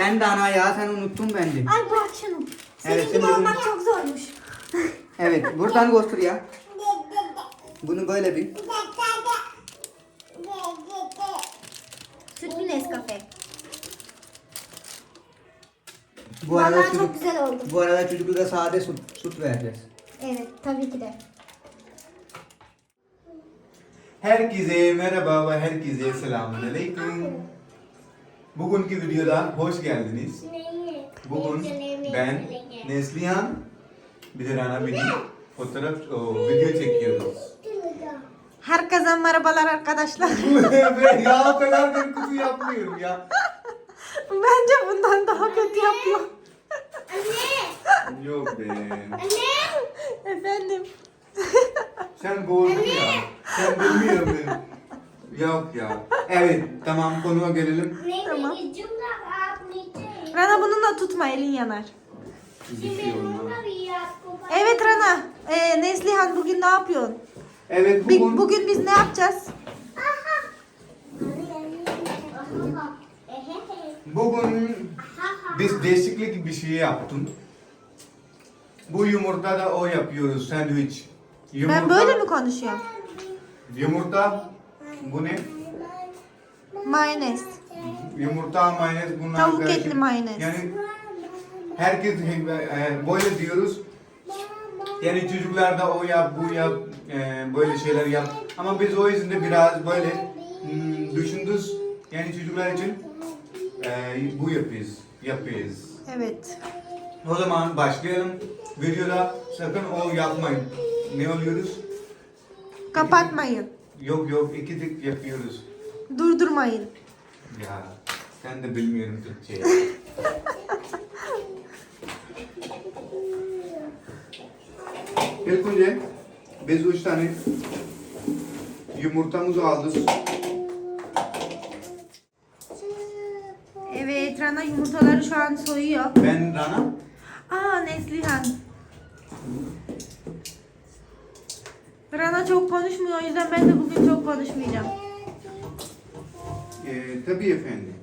Sen de ana ya sen unuttun bence. Ay bırak şunu. Senin Evet, gibi şimdi bunu- olmak çok zormuş. Evet buradan göster ya. Bunu böyle bir. Sütlü Nescafe. Bu arada Vallahi çocuk, çok güzel oldu. bu arada çocuklara sade süt, süt vereceğiz. Evet tabii ki de. Herkese merhaba ve herkese selamun aleyküm. Bugünkü videoda hoş geldiniz. Bugün ben Neslihan bir de Rana Bini fotoğraf o, video çekiyoruz. Herkese merhabalar arkadaşlar. Ya o kadar bir kutu yapmıyorum ya. Bence bundan daha kötü yapıyor. Yok be. Efendim. Sen bozdun ya. Sen bilmiyorum ben. Yok ya. Evet tamam konuya gelelim. Tamam. Rana bununla tutma elin yanar. Bir şey. Evet Rana. Ee, Neslihan bugün ne yapıyorsun? Evet Bi- bugün Bugün biz ne yapacağız? Bugün biz değişiklik bir şey yaptım. Bu yumurta da o yapıyoruz sandviç. Yumurta, Ben böyle mi konuşuyorum? Yumurta bu ne? Mayonez. Yumurta mayonez bunlar Tavuk karışık. etli mayonez. Yani herkes e, böyle diyoruz. Yani çocuklar da o yap bu yap e, böyle şeyler yap. Ama biz o yüzden de biraz böyle hmm, düşündük. Yani çocuklar için e, bu yapıyoruz. Yapıyoruz. Evet. O zaman başlayalım. Videoda sakın o yapmayın. Ne oluyoruz? Kapatmayın. Yok yok iki tık yapıyoruz. Durdurmayın. Ya sen de bilmiyorum Türkçe. İlk önce biz üç tane yumurtamızı aldık. Evet Rana yumurtaları şu an soyuyor. Ben Rana. Aa Neslihan. Rana çok konuşmuyor o yüzden ben de bugün çok konuşmayacağım. Ee, tabii efendim.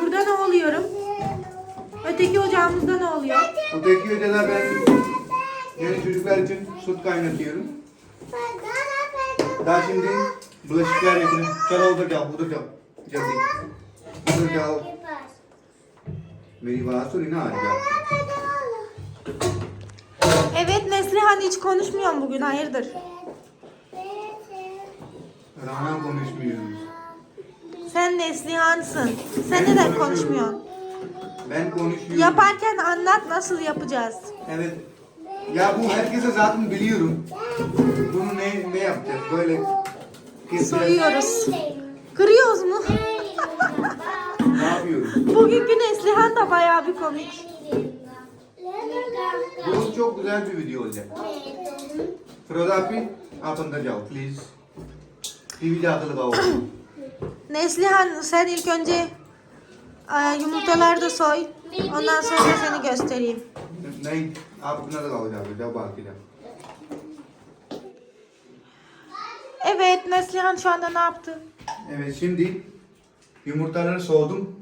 Burada ne oluyorum? Öteki ocağımızda ne oluyor? Öteki ocalar ben yani çocuklar için süt kaynatıyorum. Daha şimdi bulaşıklar yapıyorum. Çal odur gel, odur gel. Jaldi. Odur gel. Meri baat suni na aaj Evet Neslihan hiç konuşmuyor bugün hayırdır? Rana konuşmuyoruz. Sen Neslihan'sın. Sen neden konuşmuyorsun? Ben konuşuyorum. Yaparken anlat nasıl yapacağız? Evet. Ya bu herkese zaten biliyorum. Bunu ne ne yapacağız? Böyle keseceğiz. Soyuyoruz. Kırıyoruz mu? Ne yapıyoruz? Bugünkü Neslihan da bayağı bir komik. Bu çok güzel bir video olacak. Firoza abi, आप अंदर जाओ please TV जाकर लगाओ Neslihan sen ilk önce e, yumurtaları da soy. Ondan sonra seni göstereyim. नहीं आप अपना लगाओ जाकर जाओ बाहर की जाओ Evet Neslihan şu anda ne yaptı? Evet şimdi yumurtaları soğudum.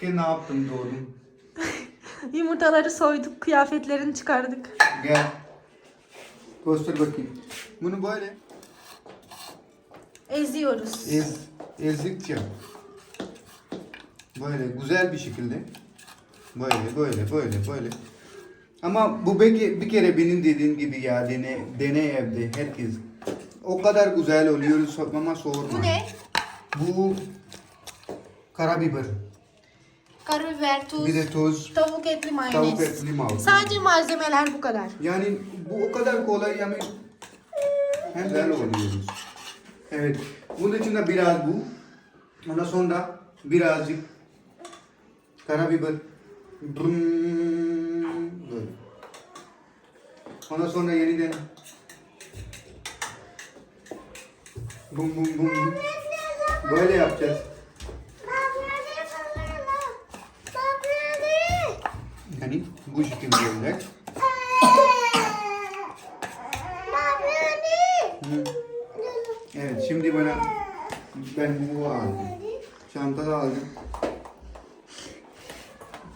Ki ne yaptım doğdum. Yumurtaları soyduk, kıyafetlerini çıkardık. Gel. Göster bakayım. Bunu böyle Eziyoruz. ez, ezdikçe böyle güzel bir şekilde böyle böyle böyle böyle ama bu bir, bir kere benim dediğim gibi ya dene, dene evde herkes o kadar güzel oluyoruz ama sorma. Bu ne? Bu karabiber. Karabiber, tuz, Bir de tuz, tavuk etli mayonez. tavuk etli mayonez. Sadece malzemeler bu kadar. Yani bu o kadar kolay yani hem güzel oluyoruz. Evet. Bunun içinde biraz bu. Ondan sonra birazcık karabiber. Drum. Böyle. Ondan sonra yeniden bum bum bum. Böyle yapacağız. Yani bu şekilde olacak. Hı. Evet. Ben bunu aldım. Çanta da aldım.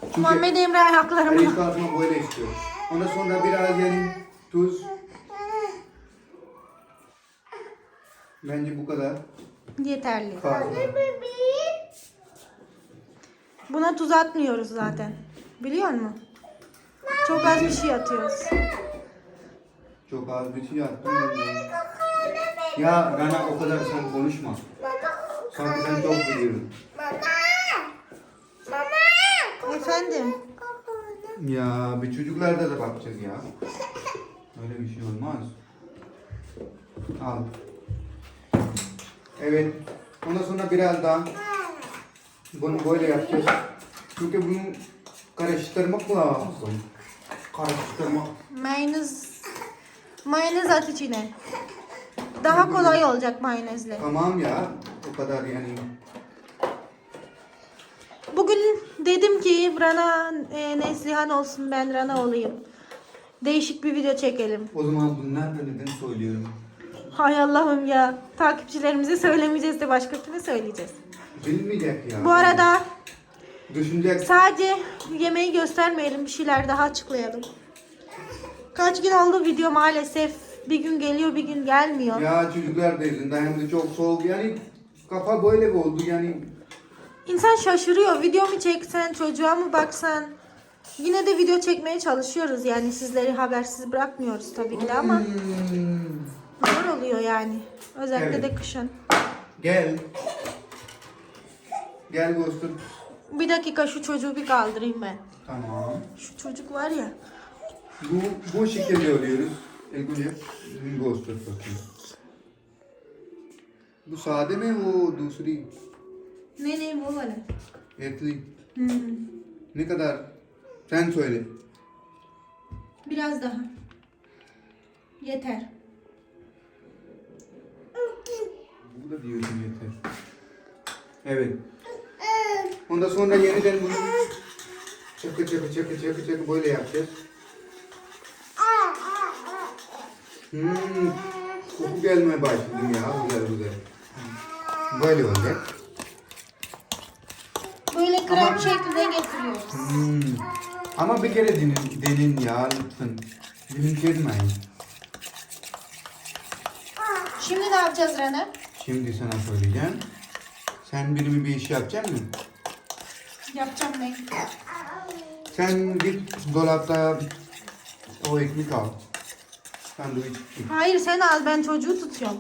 Çünkü Muhammed Emre ayaklarımı. Aliş kalkma böyle istiyor. Ondan sonra biraz yani tuz. Bence bu kadar. Yeterli. Fazla. Buna tuz atmıyoruz zaten. Biliyor musun? Çok az bir şey atıyoruz. Çok az bir şey attım. ben. Ya Rana o kadar sen konuşma. Sanki sen çok biliyorsun. Efendim? Ya bir çocuklarda da bakacağız ya. Öyle bir şey olmaz. Al. Evet. Ondan sonra biraz daha bunu böyle yapacağız. Çünkü bunu karıştırmak lazım. Karıştırmak. Mayonez mayonez at içine. Daha kolay olacak mayonezle. Tamam ya. O kadar yani. Dedim ki Rana e, Neslihan olsun ben Rana olayım. Değişik bir video çekelim. O zaman bunlar da neden söylüyorum? Hay Allah'ım ya. Takipçilerimize söylemeyeceğiz de başka kime söyleyeceğiz. Bilmeyecek ya. Bu arada Düşünecek. sadece yemeği göstermeyelim bir şeyler daha açıklayalım. Kaç gün oldu video maalesef. Bir gün geliyor bir gün gelmiyor. Ya çocuklar da yüzünden hem de çok soğuk yani kafa böyle oldu yani İnsan şaşırıyor. Video mu çeksen, çocuğa mı baksan? Yine de video çekmeye çalışıyoruz yani sizleri habersiz bırakmıyoruz tabii ki de ama zor oluyor yani. Özellikle Evet. de kışın. Gel. Gel Ghostum. Bir dakika şu çocuğu bir kaldırayım ben. Tamam. Şu çocuk var ya. Bu, bu şekilde oluyoruz. İlk önce bir Ghost'u bakayım. Bu sade mi o dusri? Ne ne bu böyle? Etli. Hmm. Ne kadar? Sen söyle. Biraz daha. Yeter. Bu da diyorsun yeter. Evet. Ondan sonra yeniden bunu çakı çakı çakı çakı çakı böyle yapacağız. Hmm, koku gelmeye başladı ya. Güzel güzel. Böyle olacak. Böyle krem şeklinde getiriyoruz. Hmm. Ama bir kere denin, denin ya lütfen. Dilim çekmeyin. Şimdi ne yapacağız Rana? Şimdi sana söyleyeceğim. Sen birimi bir iş yapacak mısın? Yapacağım ne? Sen git dolapta o ekmek al. Sandviç. Hayır sen al ben çocuğu tutuyorum.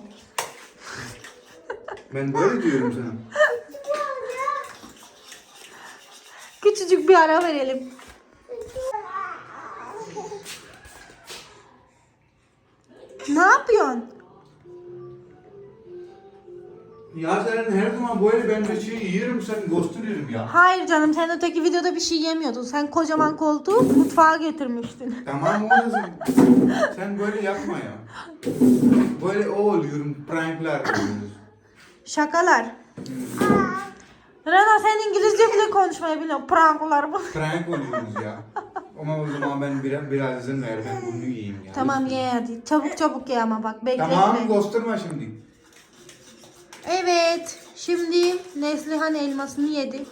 Ben böyle diyorum sana. Küçücük bir ara verelim. Ne yapıyorsun? Ya sen her zaman böyle ben bir şey yiyorum sen gösteriyorum ya. Hayır canım sen öteki videoda bir şey yemiyordun. Sen kocaman koltuğu mutfağa getirmiştin. Tamam orası. sen böyle yapma ya. Böyle o oluyorum. Prankler yapıyoruz. Şakalar. Rana sen İngilizce bile konuşmayı biliyorsun. Pranklar bu. Prank oluyoruz ya. Ama o zaman ben biraz, biraz izin ver ben bunu yiyeyim ya. Tamam ye hadi. Çabuk çabuk ye ama bak bekletme. Tamam gösterme şimdi. Evet. Şimdi Neslihan elmasını yedi.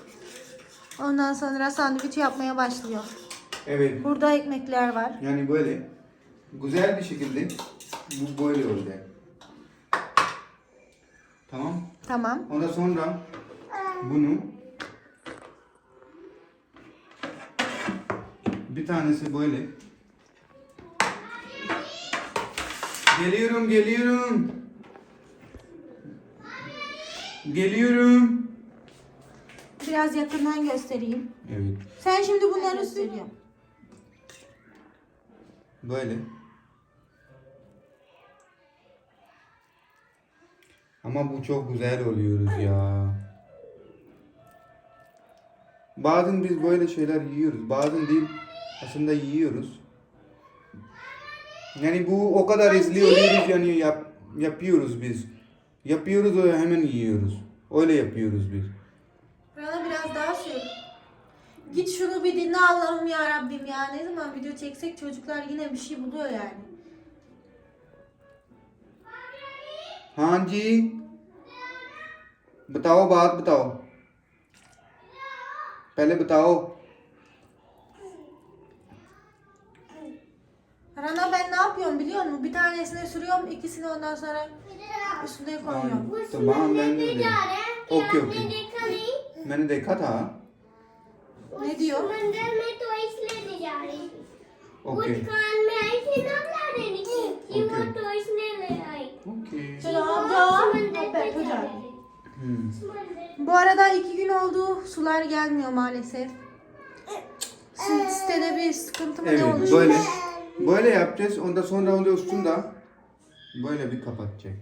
Ondan sonra sandviç yapmaya başlıyor. Evet. Burada ekmekler var. Yani böyle güzel bir şekilde bu böyle olacak. Tamam. Tamam. Ondan sonra bunu bir tanesi böyle Geliyorum, geliyorum. Geliyorum. Biraz yakından göstereyim. Evet. Sen şimdi bunları sürüyorsun. Böyle. Ama bu çok güzel oluyoruz ya Bazen biz böyle şeyler yiyoruz. Bazen değil. Aslında yiyoruz. Yani bu o kadar izliyoruz yani yap, yapıyoruz biz. Yapıyoruz o hemen yiyoruz. Öyle yapıyoruz biz. Bana biraz daha sür. Git şunu bir dinle Allah'ım ya Rabbim ya. Ne zaman video çeksek çocuklar yine bir şey buluyor yani. Hangi? बताओ बात बताओ पहले बताओ Rana ben ne yapıyorum biliyor musun? Bir tanesine sürüyorum, ikisini ondan sonra üstüne koyuyorum. Aynen, tamam ben de öyle. Okay okay मैंने देखा था Ne diyor? मंदिर में टॉयस लेने जा रही थी ओके वो दुकान में आई थी ना लाने की कि वो Okay. टॉयस लेने आई ओके चलो आप जाओ आप बैठो जाके हम्म उस मंदिर sular gelmiyor maalesef. Sizin sitede bir sıkıntı mı ne Evet olmuş? böyle böyle yapacağız. Ondan sonra onu üstünde böyle bir kapatacak.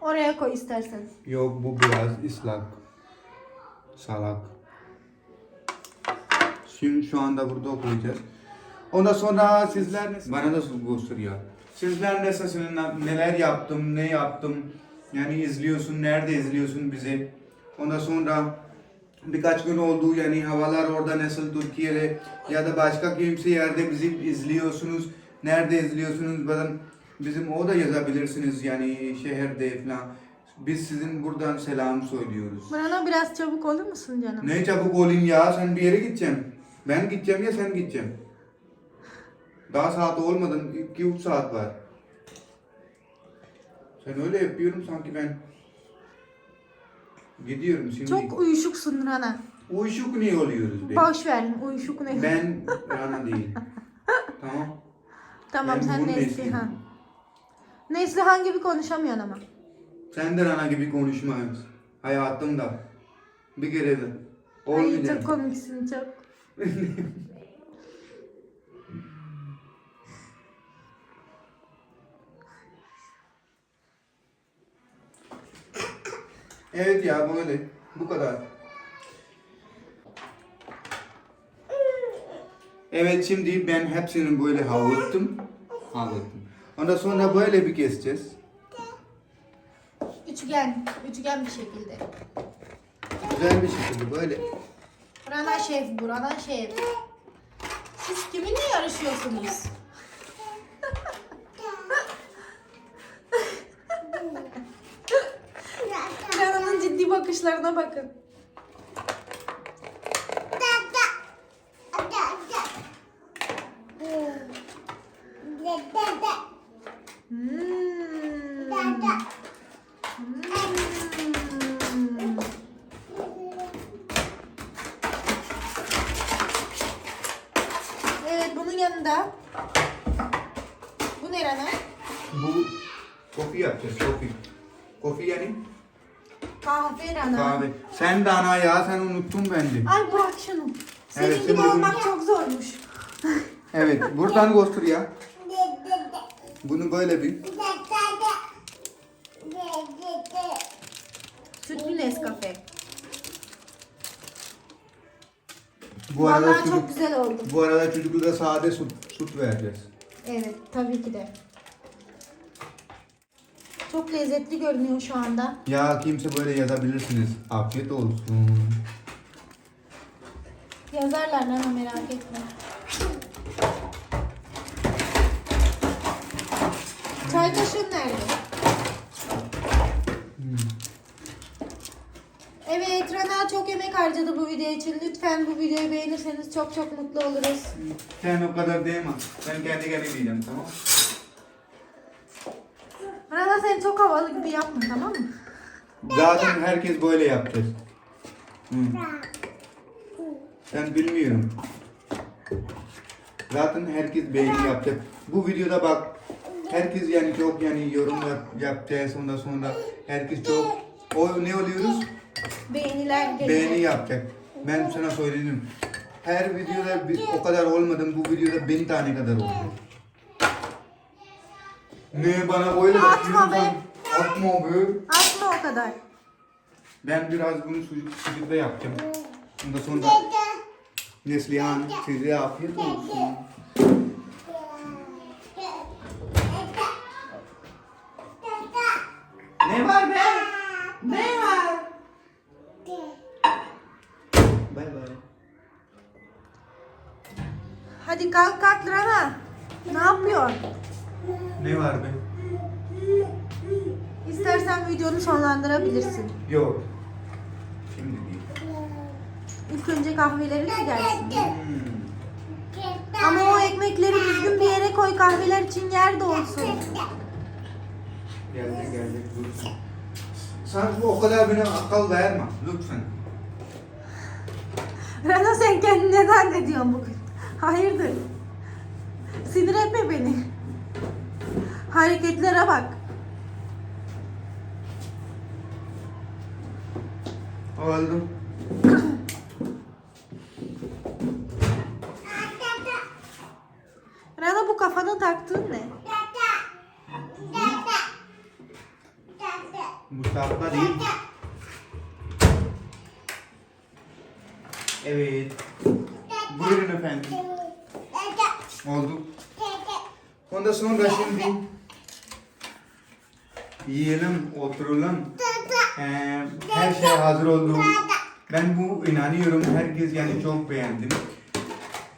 Oraya koy istersen. Yok bu biraz ıslak. Salak. Şimdi şu anda burada okuyacağız. Ondan sonra sizler bana da gösteriyor. Sizler nasılsınız, neler yaptım, ne yaptım. Yani izliyorsun, nerede izliyorsun bizi. Ondan sonra birkaç gün oldu yani havalar orada nasıl Türkiye'de ya da başka kimse yerde bizi izliyorsunuz. Nerede izliyorsunuz? Bakın bizim o da yazabilirsiniz yani şehirde falan. Biz sizin buradan selam söylüyoruz. Rana biraz çabuk olur musun canım? Ne çabuk olayım ya sen bir yere gideceğim. Ben gideceğim ya sen gideceğim. Daha saat olmadan 2-3 saat var. Sen öyle yapıyorum sanki ben gidiyorum şimdi. Çok uyuşuksun Rana. Uyuşuk niye oluyoruz be? Boş ver, uyuşuk ne? Ben Rana değil. tamam. Tamam ben sen Neslihan. Neslihan gibi konuşamıyorsun ama. Sen de Rana gibi konuşmayız. Hayatımda. Bir kere de. Ay Olmayacak. çok komiksin çok. Evet ya böyle. Bu kadar. Evet şimdi ben hepsini böyle havlattım. Havlattım. Ondan sonra böyle bir keseceğiz. Üçgen, üçgen bir şekilde. Güzel bir şekilde böyle. Rana şef bu, Rana şef. Siz kiminle yarışıyorsunuz? Bakışlarına bakın. Hmm. Hmm. Evet bunun yanında bu ne Rana? Bu kofi yapacağız kofi. Kofi yani Kahve Rana. kahve. Sen de ana ya sen unuttun bence. Ay bırak şunu. Senin Evet, gibi şimdi olmak çok zormuş. Evet buradan göster ya. Bunu böyle bir. Sütlü Nescafe. Bu arada Vallahi çocuk, çok güzel oldu. bu arada çocuklara sade süt, süt vereceğiz. Evet tabii ki de. Çok lezzetli görünüyor şu anda. Ya kimse böyle yazabilirsiniz. Afiyet olsun. Yazarlar Rana merak etme. Çay kaşığın nerede? Evet Rana çok emek harcadı bu video için. Lütfen bu videoyu beğenirseniz çok çok mutlu oluruz. Sen o kadar değme. Ben kendi kendime diyeceğim tamam havalı gibi yapma tamam mı? Zaten herkes böyle yapacak. Hı. Ben bilmiyorum. Zaten herkes beğeni yapacak. Bu videoda bak herkes yani çok yani yorum yap, yapacağız ondan sonra herkes çok o ne oluyoruz? Beğeniler gelecek. Beğeni yapacak. Ben sana söyledim. Her videoda bir, o kadar olmadım. Bu videoda bin tane kadar oldu. Ne bana böyle bakıyorsun Atma be. Atma o kadar. Ben biraz bunu sucuk, sucukla yapacağım. Ondan sonra Neslihan size afiyet olsun. Ne var be? Ne var? Bay bay. Hadi kalk kalk Rana. Ne yapıyorsun? Ne var be? İstersen videonu sonlandırabilirsin. Yok. Şimdi değil. İlk önce kahveleri mi gelsin? Hmm. Ama o ekmekleri düzgün bir yere koy kahveler için yer de olsun. Geldi geldi lütfen. Sen bu o kadar bana akıl verme lütfen. Rana sen kendini neden ediyorsun bugün? Hayırdır? Sinir etme beni. Hareketlere bak. Oldu. Rana bu kafana taktığın ne? Mustafa değil. Evet. Buyurun efendim. Oldu. Ondan sonra şimdi yiyelim, oturalım. Ee, her şey hazır oldu. Ben bu inanıyorum herkes yani çok beğendim.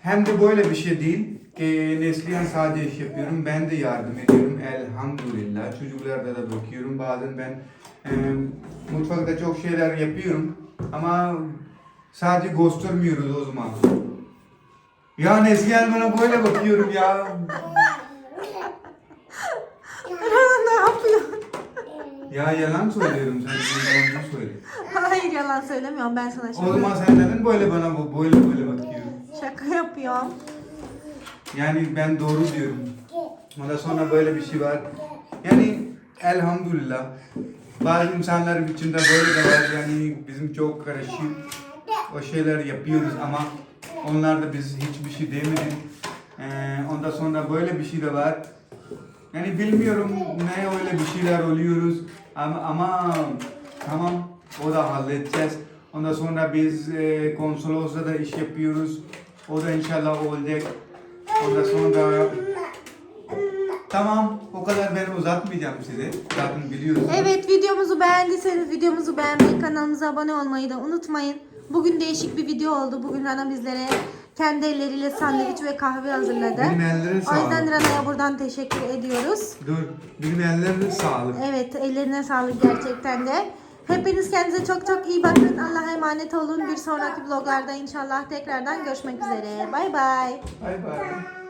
Hem de böyle bir şey değil ki Neslihan sadece iş yapıyorum. Ben de yardım ediyorum elhamdülillah. Çocuklarda da bakıyorum. Bazen ben e, mutfakta çok şeyler yapıyorum. Ama sadece göstermiyoruz o zaman. Ya Neslihan bana böyle bakıyorum ya. Rana ne yapıyorsun? Ya yalan söylüyorum sen. Yalan söyle. Hayır yalan söylemiyorum ben sana O zaman sen neden böyle bana bu- böyle böyle bakıyorsun? şaka yapıyorum. Yani ben doğru diyorum. Ondan sonra böyle bir şey var. Yani elhamdülillah. Bazı insanların içinde böyle de var. Yani bizim çok karışık o şeyler yapıyoruz ama onlar da biz hiçbir şey demedik. Ee, ondan sonra böyle bir şey de var. Yani bilmiyorum ne öyle bir şeyler oluyoruz ama, ama tamam o da halledeceğiz. Ondan sonra biz e, konsolosla da iş yapıyoruz. O da inşallah olacak. Ondan sonra tamam o kadar ben uzatmayacağım size. Zaten biliyorsunuz. Evet videomuzu beğendiyseniz videomuzu beğenmeyi kanalımıza abone olmayı da unutmayın. Bugün değişik bir video oldu. Bugün Rana bizlere kendi elleriyle sandviç ve kahve hazırladı. Benim ellerim O yüzden sağlık. Rana'ya buradan teşekkür ediyoruz. Dur. Benim ellerim sağlık. Evet ellerine sağlık gerçekten de. Hepiniz kendinize çok çok iyi bakın. Allah'a emanet olun. Bir sonraki vloglarda inşallah tekrardan görüşmek üzere. Bay bay. Bay bay.